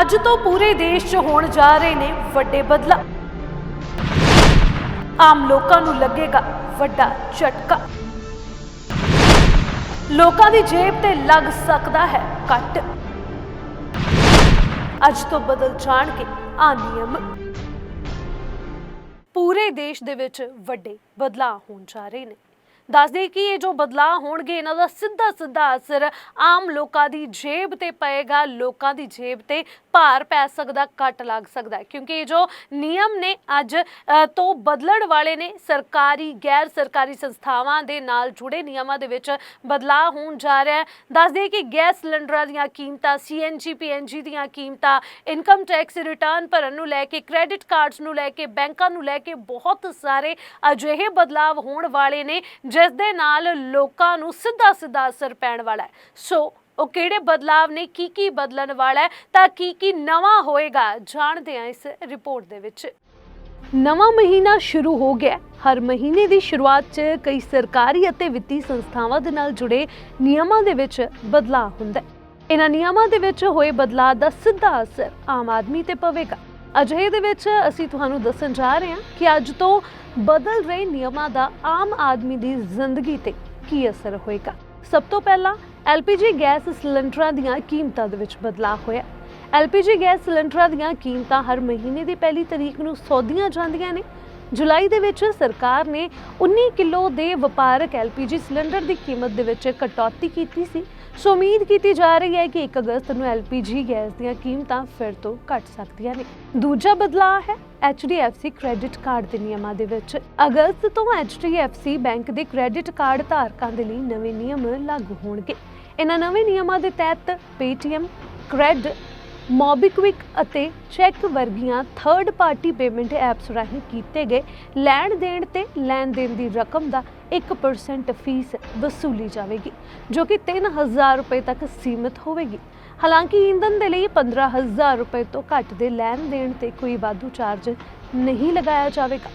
ਅੱਜ ਤੋਂ ਪੂਰੇ ਦੇਸ਼ 'ਚ ਹੋਣ ਜਾ ਰਹੇ ਨੇ ਵੱਡੇ ਬਦਲਾ ਆਮ ਲੋਕਾਂ ਨੂੰ ਲੱਗੇਗਾ ਵੱਡਾ ਝਟਕਾ। ਲੋਕਾਂ ਦੀ ਜੇਬ ਤੇ ਲੱਗ ਸਕਦਾ ਹੈ ਕੱਟ। ਅੱਜ ਤੋਂ ਬਦਲ ਜਾਣਗੇ ਆ ਨਿਯਮ। ਪੂਰੇ ਦੇਸ਼ ਦੇ ਵਿੱਚ ਵੱਡੇ ਬਦਲਾਅ ਹੋਣ ਜਾ ਰਹੇ ਨੇ। ਦੱਸਦੇ ਕਿ ਇਹ ਜੋ ਬਦਲਾਅ ਹੋਣਗੇ, ਇਹਨਾਂ ਦਾ ਸਿੱਧਾ ਸਿੱਧਾ ਅਸਰ ਆਮ ਲੋਕਾਂ ਦੀ ਜੇਬ ਤੇ ਪਏਗਾ। ਲੋਕਾਂ ਦੀ ਜੇਬ ਤੇ ਭਾਰ ਪੈ ਸਕਦਾ ਕੱਟ ਲੱਗ ਸਕਦਾ ਕਿਉਂਕਿ ਇਹ ਜੋ ਨਿਯਮ ਨੇ ਅੱਜ ਤੋਂ ਬਦਲਣ ਵਾਲੇ ਨੇ, ਸਰਕਾਰੀ, ਗੈਰ ਸਰਕਾਰੀ ਸੰਸਥਾਵਾਂ ਦੇ ਨਾਲ ਜੁੜੇ ਨਿਯਮਾਂ ਦੇ ਵਿੱਚ ਬਦਲਾਅ ਹੋਣ ਜਾ ਰਿਹਾ ਹੈ। ਦੱਸਦੇ ਕਿ ਗੈਸ ਸਿਲੰਡਰਾਂ ਦੀਆਂ ਕੀਮਤਾਂ ਸੀਐਨਜੀ ਪੀਐਨਜੀ ਦੀਆਂ ਕੀਮਤਾਂ, ਇਨਕਮ ਟੈਕਸ ਰਿਟਰਨ ਭਰਨ ਨੂੰ ਲੈ ਕੇ, ਕ੍ਰੈਡਿਟ ਕਾਰਡਸ ਨੂੰ ਲੈ ਕੇ, ਬੈਂਕਾਂ ਨੂੰ ਲੈ ਕੇ ਬਹੁਤ ਸਾਰੇ ਅਜਿਹੇ ਬਦਲਾਅ ਹੋਣ ਵਾਲੇ ਨੇ ਜਿਸ ਦੇ ਨਾਲ ਲੋਕਾਂ ਨੂੰ ਸਿੱਧਾ ਸਿੱਧਾ ਅਸਰ ਪੈਣ ਵਾਲਾ ਹੈ। ਸੋ ਉਹ ਕਿਹੜੇ ਬਦਲਾਵ ਨੇ ਕੀ ਕੀ ਬਦਲਣ ਵਾਲਾ ਹੈ, ਤਾਂ ਕੀ ਕੀ ਨਵਾਂ ਹੋਏਗਾ, ਜਾਣਦੇ ਹਾਂ ਇਸ ਰਿਪੋਰਟ ਦੇ ਵਿੱਚ। ਨਵਾਂ ਮਹੀਨਾ ਸ਼ੁਰੂ ਹੋ ਗਿਆ ਹਰ ਮਹੀਨੇ ਦੀ ਸ਼ੁਰੂਆਤ 'ਚ ਕਈ ਸਰਕਾਰੀ ਅਤੇ ਵਿੱਤੀ ਸੰਸਥਾਵਾਂ ਦੇ ਨਾਲ ਜੁੜੇ ਨਿਯਮਾਂ ਦੇ ਵਿੱਚ ਬਦਲਾਅ ਹੁੰਦਾ ਹੈ। ਇਹਨਾਂ ਨਿਯਮਾਂ ਦੇ ਵਿੱਚ ਹੋਏ ਬਦਲਾਅ ਦਾ ਸਿੱਧਾ ਅਸਰ ਆਮ ਆਦਮੀ ਤੇ ਪਵੇਗਾ। ਅਜਿਹੇ ਦੇ ਵਿੱਚ ਅਸੀਂ ਤੁਹਾਨੂੰ ਦੱਸਣ ਜਾ ਰਹੇ ਹਾਂ ਕਿ ਅੱਜ ਤੋਂ ਬਦਲ ਰਹੇ ਨਿਯਮਾਂ ਦਾ ਆਮ ਆਦਮੀ ਦੀ ਜ਼ਿੰਦਗੀ ਤੇ ਕੀ ਅਸਰ ਹੋਏਗਾ। ਸਭ ਤੋਂ ਪਹਿਲਾਂ ਐਲਪੀਜੀ ਗੈਸ ਸਿਲੰਡਰਾਂ ਦੀਆਂ ਕੀਮਤਾਂ ਦੇ ਵਿੱਚ ਬਦਲਾਅ ਹੋਇਆ। ਐਲਪੀਜੀ ਗੈਸ ਸਿਲੰਡਰਾਂ ਦੀਆਂ ਕੀਮਤਾਂ ਹਰ ਮਹੀਨੇ ਦੀ ਪਹਿਲੀ ਤਰੀਕ ਨੂੰ ਸੌਧੀਆਂ ਜਾਂਦੀਆਂ ਨੇ। ਜੁਲਾਈ ਦੇ ਵਿੱਚ ਸਰਕਾਰ ਨੇ 19 ਕਿਲੋ ਦੇ ਵਪਾਰਕ ਐਲਪੀਜੀ ਸਿਲੰਡਰ ਦੀ ਕੀਮਤ ਦੇ ਵਿੱਚ ਕਟੌਤੀ ਕੀਤੀ ਸੀ। ਸੋ ਉਮੀਦ ਕੀਤੀ ਜਾ ਰਹੀ ਹੈ ਕਿ 1 ਅਗਸਤ ਨੂੰ ਐਲਪੀਜੀ ਗੈਸ ਦੀਆਂ ਕੀਮਤਾਂ ਫਿਰ ਤੋਂ ਘਟ ਸਕਦੀਆਂ ਨੇ। ਦੂਜਾ ਬਦਲਾਅ ਹੈ HDFC ਕ੍ਰੈਡਿਟ ਕਾਰਡ ਦੇ ਨਿਯਮਾਂ ਦੇ ਵਿੱਚ। ਅਗਸਤ ਤੋਂ HDFC ਬੈਂਕ ਦੇ ਕ੍ਰੈਡਿਟ ਕਾਰਡ ਧਾਰਕਾਂ ਦੇ ਲਈ ਨਵੇਂ ਨਿਯਮ ਲਾਗੂ ਹੋਣਗੇ। ਇਹਨਾਂ ਨਵੇਂ ਨਿਯਮਾਂ ਦੇ ਤਹਿਤ Paytm ਕ੍ਰੈਡ ਮੋਬੀਕਵਿਕ ਅਤੇ ਚੈੱਕ ਵਰਗੀਆਂ ਥਰਡ ਪਾਰਟੀ ਪੇਮੈਂਟ ਐਪਸ ਰਾਹੀਂ ਕੀਤੇ ਗਏ ਲੈਣ ਦੇਣ ਤੇ ਲੈਣ ਦੇਣ ਦੀ ਰਕਮ ਦਾ 1% ਫੀਸ ਵਸੂਲੀ ਜਾਵੇਗੀ, ਜੋ ਕਿ 3000 ਰੁਪਏ ਤੱਕ ਸੀਮਿਤ ਹੋਵੇਗੀ। ਹਾਲਾਂਕਿ ਇੰਧਨ ਦੇ ਲਈ 15000 ਰੁਪਏ ਤੋਂ ਘੱਟ ਦੇ ਲੈਣ ਦੇਣ ਤੇ ਕੋਈ ਵਾਧੂ ਚਾਰਜ ਨਹੀਂ ਲਗਾਇਆ ਜਾਵੇਗਾ।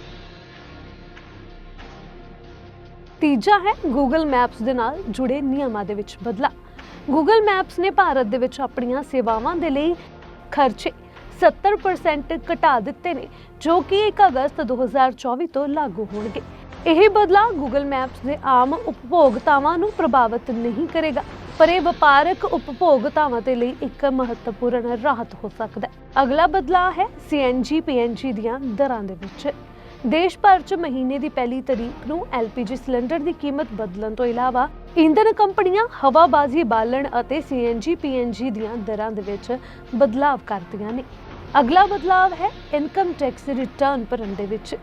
ਤੀਜਾ ਹੈ, Google Maps ਦੇ ਨਾਲ ਜੁੜੇ ਨਿਯਮਾਂ ਦੇ ਵਿੱਚ ਬਦਲਾਅ। Google Maps ਨੇ ਭਾਰਤ ਦੇ ਵਿੱਚ ਆਪਣੀਆਂ ਸੇਵਾਵਾਂ ਦੇ ਲਈ ਖਰਚੇ 70% ਘਟਾ ਦਿੱਤੇ ਨੇ, ਜੋ ਕਿ 1 ਅਗਸਤ 2024 ਤੋਂ ਲਾਗੂ ਹੋਣਗੇ। ਇਹ ਬਦਲਾਅ ਗੂਗਲ ਮੈਪਸ ਦੇ ਆਮ ਉਪਭੋਗਤਾਵਾਂ ਨੂੰ ਪ੍ਰਭਾਵਿਤ ਨਹੀਂ ਕਰੇਗਾ, ਪਰ ਇਹ ਵਪਾਰਕ ਉਪਭੋਗਤਾਵਾਂ ਦੇ ਲਈ ਇੱਕ ਮਹੱਤਵਪੂਰਨ ਰਾਹਤ ਹੋ ਸਕਦਾ ਹੈ। ਅਗਲਾ ਬਦਲਾਅ ਹੈ CNG PNG ਦੀਆਂ ਦਰਾਂ ਦੇ ਵਿੱਚ। ਦੇਸ਼ ਭਰ 'ਚ ਮਹੀਨੇ ਦੀ ਪਹਿਲੀ ਤਰੀਕ ਨੂੰ LPG ਸਿਲੰਡਰ ਦੀ ਕੀਮਤ ਬਦਲਣ ਤੋਂ ਇਲਾਵਾ ਇੰਧਨ ਕੰਪਨੀਆਂ ਹਵਾਬਾਜ਼ੀ ਬਾਲਣ ਅਤੇ CNG PNG ਦੀਆਂ ਦਰਾਂ ਦੇ ਵਿੱਚ ਬਦਲਾਅ ਕਰਦੀਆਂ ਨੇ। ਅਗਲਾ ਬਦਲਾਅ ਹੈ ਇਨਕਮ ਟੈਕਸ ਰਿਟਰਨ ਭਰਨ ਦੇ ਵਿੱਚ।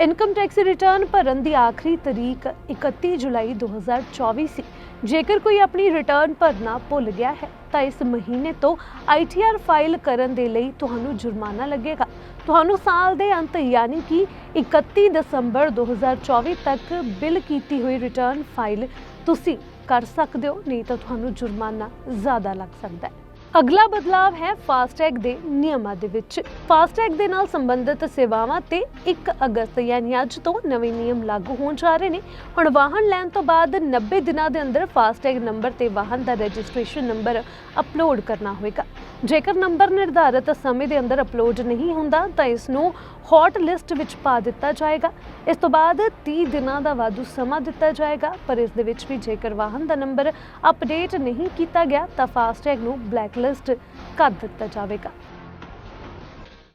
ਇਨਕਮ ਟੈਕਸ ਰਿਟਰਨ ਭਰਨ ਦੀ ਆਖਰੀ ਤਰੀਕ 31 ਜੁਲਾਈ 2024 ਸੀ। ਜੇਕਰ ਕੋਈ ਆਪਣੀ ਰਿਟਰਨ ਭਰਨਾ ਭੁੱਲ ਗਿਆ ਹੈ, ਤਾਂ ਇਸ ਮਹੀਨੇ ਤੋਂ ITR ਫਾਈਲ ਕਰਨ ਦੇ ਲਈ ਤੁਹਾਨੂੰ ਜੁਰਮਾਨਾ ਲੱਗੇਗਾ। ਤੁਹਾਨੂੰ ਸਾਲ ਦੇ ਅੰਤ ਯਾਨੀ ਕਿ 31 ਦਸੰਬਰ 2024 ਤੱਕ ਬਿਲ ਕੀਤੀ ਹੋਈ ਰਿਟਰਨ ਫਾਈਲ ਤੁਸੀਂ ਕਰ ਸਕਦੇ ਹੋ, ਨਹੀਂ ਤਾਂ ਤੁਹਾਨੂੰ ਜੁਰਮਾਨਾ ਜ਼ਿਆਦਾ ਲੱਗ ਸਕਦਾ ਹੈ। ਅਗਲਾ ਬਦਲਾਵ ਹੈ ਫਾਸਟੈਗ ਦੇ ਨਿਯਮਾਂ ਦੇ ਵਿੱਚ। ਫਾਸਟੈਗ ਦੇ ਨਾਲ ਸੰਬੰਧਿਤ ਸੇਵਾਵਾਂ ਤੇ 1 ਅਗਸਤ ਯਾਨੀ ਅੱਜ ਤੋਂ ਨਵੇਂ ਨਿਯਮ ਲਾਗੂ ਹੋਣ ਜਾ ਰਹੇ ਨੇ। ਹੁਣ ਵਾਹਨ ਲੈਣ ਤੋਂ ਬਾਅਦ 90 ਦਿਨਾਂ ਦੇ ਅੰਦਰ ਫਾਸਟੈਗ ਨੰਬਰ ਤੇ ਵਾਹਨ ਦਾ ਰਜਿਸਟ੍ਰੇਸ਼ਨ ਨੰਬਰ ਅਪਲੋਡ ਕਰਨਾ ਹੋਵੇਗਾ। ਜੇਕਰ ਨੰਬਰ ਨਿਰਧਾਰਿਤ ਸਮੇਂ ਦੇ ਅੰਦਰ ਅਪਲੋਡ ਨਹੀਂ ਹੁੰਦਾ, ਤਾਂ ਇਸ ਨੂੰ ਹੌਟ ਲਿਸਟ ਵਿੱਚ ਪਾ ਦਿੱਤਾ ਜਾਏਗਾ। ਇਸ ਤੋਂ ਬਾਅਦ 30 ਦਿਨਾਂ ਦਾ ਵਾਧੂ ਸਮਾਂ ਦਿੱਤਾ ਜਾਏਗਾ, ਪਰ ਇਸ ਦੇ ਵਿੱਚ ਵੀ ਜੇਕਰ ਵਾਹਨ ਦਾ ਨੰਬਰ ਅਪਡੇਟ ਨਹੀਂ ਕੀਤਾ ਗਿਆ, ਤਾਂ ਫਾਸਟੈਗ ਨੂੰ ਬਲੈਕ ਲਿਸਟ ਕਰ ਦਿੱਤਾ ਜਾਵੇਗਾ।